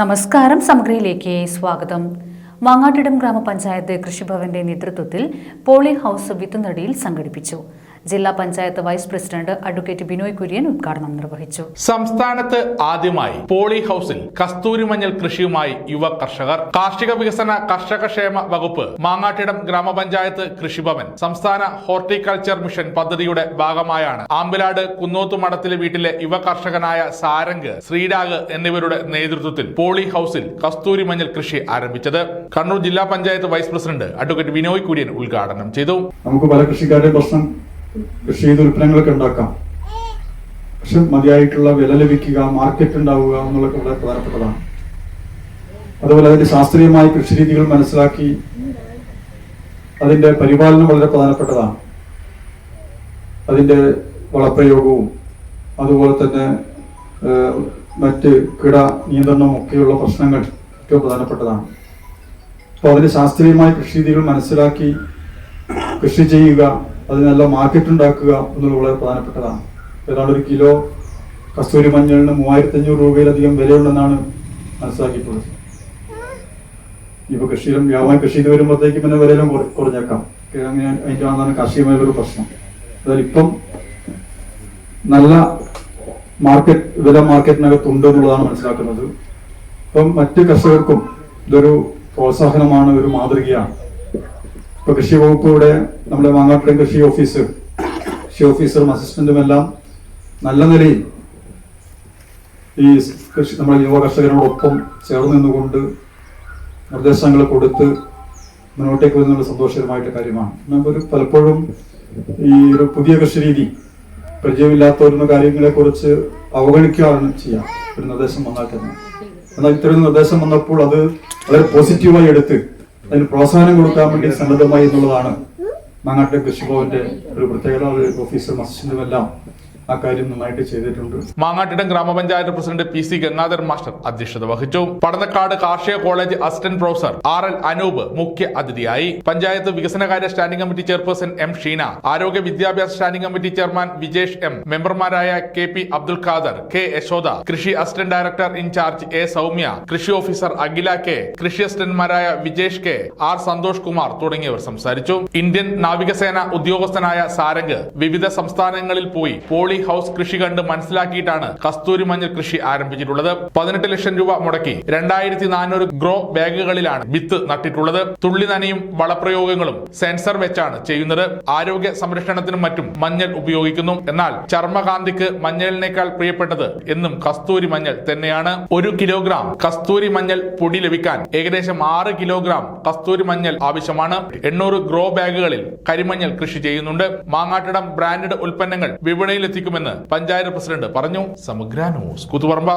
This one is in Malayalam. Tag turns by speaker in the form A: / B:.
A: നമസ്കാരം സമഗ്രയിലേക്ക് സ്വാഗതം. മാങ്ങാട്ടിടം ഗ്രാമപഞ്ചായത്ത് കൃഷിഭവന്റെ നേതൃത്വത്തിൽ പോളി ഹൌസ് വിത്തുനടിയിൽ സംഘടിപ്പിച്ചു. ജില്ലാ panchayat vice president advocate Binoy Kurian ഉദ്ഘാടനം നിർവഹിച്ചു.
B: സംസ്ഥാനത്ത് ആദ്യമായി പോളി ഹൌസിൽ കസ്തൂരി മഞ്ഞൾ കൃഷിയുമായി യുവ കർഷകർ. കാർഷിക വികസന കർഷക ക്ഷേമ വകുപ്പ് മാങ്ങാട്ടിടം ഗ്രാമപഞ്ചായത്ത് കൃഷിഭവൻ സംസ്ഥാന ഹോർട്ടിക്കൾച്ചർ മിഷൻ പദ്ധതിയുടെ ഭാഗമായാണ്. ആമ്പിലാട് കുന്നോത്തുമടത്തിലെ വീട്ടിലെ യുവ കർഷകനായ സാരംഗ് ശ്രീരാഗ് എന്നിവരുടെ നേതൃത്വത്തിൽ പോളി ഹൌസിൽ കസ്തൂരി മഞ്ഞൾ കൃഷി ആരംഭിച്ചത്. കണ്ണൂർ ജില്ലാ panchayat vice president advocate Binoy Kurian ഉദ്ഘാടനം ചെയ്തു.
C: നമുക്ക് പല കൃഷിക്കാരുടെ പ്രശ്നം കൃഷി ചെയ്ത ഉൽപ്പന്നങ്ങളൊക്കെ ഉണ്ടാക്കാം. പക്ഷെ മതിയായിട്ടുള്ള വില ലഭിക്കുക മാർക്കറ്റ് ഉണ്ടാവുക എന്നുള്ളതൊക്കെ വളരെ പ്രധാനപ്പെട്ടതാണ്. അതുപോലെ അതിന്റെ ശാസ്ത്രീയമായ കൃഷി രീതികൾ മനസ്സിലാക്കി അതിന്റെ പരിപാലനം വളരെ പ്രധാനപ്പെട്ടതാണ്. അതിന്റെ വളപ്രയോഗവും അതുപോലെ തന്നെ മറ്റ് കിട നിയന്ത്രണവും ഒക്കെയുള്ള പ്രശ്നങ്ങൾ ഏറ്റവും പ്രധാനപ്പെട്ടതാണ്. അപ്പോൾ അതിന് ശാസ്ത്രീയമായ കൃഷി രീതികൾ മനസ്സിലാക്കി കൃഷി ചെയ്യുക അതിന് നല്ല മാർക്കറ്റ് ഉണ്ടാക്കുക എന്നുള്ളത് വളരെ പ്രധാനപ്പെട്ടതാണ്. ഏതാണ്ട് ഒരു കിലോ കസ്തൂരി മഞ്ഞളിന് മൂവായിരത്തി അഞ്ഞൂറ് രൂപയിലധികം വിലയുണ്ടെന്നാണ് മനസ്സിലാക്കിയിട്ടുള്ളത്. ഇപ്പൊ കൃഷിയിലും വ്യാപാരം കൃഷി ചെയ്ത് വരുമ്പോഴത്തേക്ക് പിന്നെ വിലയിലും കുറഞ്ഞേക്കാം. അങ്ങനെ അതിന്റെ ആണെന്നാണ് കാർഷികമായ ഒരു പ്രശ്നം. അതായത് ഇപ്പം നല്ല മാർക്കറ്റ് വില മാർക്കറ്റിനകത്തുണ്ട് എന്നുള്ളതാണ് മനസ്സിലാക്കുന്നത്. ഇപ്പം മറ്റ് കർഷകർക്കും ഇതൊരു പ്രോത്സാഹനമാണ് ഒരു മാതൃകയാണ്. ഇപ്പൊ കൃഷി വകുപ്പ് ഇവിടെ നമ്മുടെ മാങ്ങാട്ടുടൻ കൃഷി ഓഫീസർ കൃഷി ഓഫീസറും അസിസ്റ്റന്റും എല്ലാം നല്ല നിലയിൽ ഈ കൃഷി നമ്മുടെ യുവ കർഷകരോടൊപ്പം ചേർന്ന് നിന്നുകൊണ്ട് നിർദ്ദേശങ്ങൾ കൊടുത്ത് മുന്നോട്ടേക്ക് വരുന്നത് സന്തോഷകരമായിട്ട് കാര്യമാണ്. നമുക്കൊരു പലപ്പോഴും ഈ ഒരു പുതിയ കൃഷി രീതി പരിചയമില്ലാത്ത കാര്യങ്ങളെക്കുറിച്ച് കാര്യങ്ങളെ കുറിച്ച് അവഗണിക്കുകയാണ് ചെയ്യാം. ഒരു നിർദ്ദേശം വന്നാൽ തന്നെ. എന്നാൽ ഇത്തരം നിർദ്ദേശം വന്നപ്പോൾ അത് വളരെ പോസിറ്റീവായി എടുത്ത് അതിന് പ്രോത്സാഹനം കൊടുക്കാൻ വേണ്ടി സന്നദ്ധമായി എന്നുള്ളതാണ് മാങ്ങാട്ടെ കൃഷിഭവന്റെ ഒരു പ്രത്യേകത. ഓഫീസർ മസ്ജിദുമെല്ലാം ആ കാര്യം നന്നായിട്ട് ചെയ്തിട്ടുണ്ട്.
B: മാങ്ങാട്ടിടം ഗ്രാമപഞ്ചായത്ത് president P C Gangadhar master അധ്യക്ഷത വഹിച്ചു. പടന്നക്കാട് കാർഷിക college assistant professor R L Anoop മുഖ്യ അതിഥിയായി. പഞ്ചായത്ത് വികസനകാര്യ standing committee chairperson M Sheena. ആരോഗ്യ വിദ്യാഭ്യാസ standing committee chairman Vijesh M. മെമ്പർമാരായ K P Abdul Khader K Yashoda കൃഷി assistant director in charge A Soumya കൃഷി ഓഫീസർ അഖില കെ കൃഷി അസിസ്റ്റന്റ്മാരായ വിജേഷ് കെ ആർ സന്തോഷ് കുമാർ തുടങ്ങിയവർ സംസാരിച്ചു. ഇന്ത്യൻ നാവികസേന ഉദ്യോഗസ്ഥനായ സാരംഗ് വിവിധ സംസ്ഥാനങ്ങളിൽ പോയി പോളി ഹൌസ് കൃഷി കണ്ട് മനസ്സിലാക്കിയിട്ടാണ് കസ്തൂരി മഞ്ഞൾ കൃഷി ആരംഭിച്ചിട്ടുള്ളത്. പതിനെട്ട് ലക്ഷം രൂപ മുടക്കി രണ്ടായിരത്തി നാനൂറ് ഗ്രോ ബാഗുകളിലാണ് വിത്ത് നട്ടിട്ടുള്ളത്. തുള്ളി നനയും വളപ്രയോഗങ്ങളും സെൻസർ വെച്ചാണ് ചെയ്യുന്നത്. ആരോഗ്യ സംരക്ഷണത്തിനും മറ്റും മഞ്ഞൾ ഉപയോഗിക്കുന്നു. എന്നാൽ ചർമ്മകാന്തിക്ക് മഞ്ഞളിനേക്കാൾ പ്രിയപ്പെട്ടത് എന്നും കസ്തൂരി മഞ്ഞൾ തന്നെയാണ്. ഒരു കിലോഗ്രാം കസ്തൂരി മഞ്ഞൾ പൊടി ലഭിക്കാൻ ഏകദേശം ആറ് കിലോഗ്രാം കസ്തൂരി മഞ്ഞൾ ആവശ്യമാണ്. എണ്ണൂറ് ഗ്രോ ബാഗുകളിൽ കരിമഞ്ഞൾ കൃഷി ചെയ്യുന്നുണ്ട്. മാങ്ങാട്ടിടം ബ്രാൻഡഡ് ഉൽപ്പന്നങ്ങൾ വിപണിയിൽ എത്തിക്കുമെന്ന് പഞ്ചായത്ത് പ്രസിഡന്റ് പറഞ്ഞു. സമഗ്ര ന്യൂസ്. കുത്തുപറമ്പ.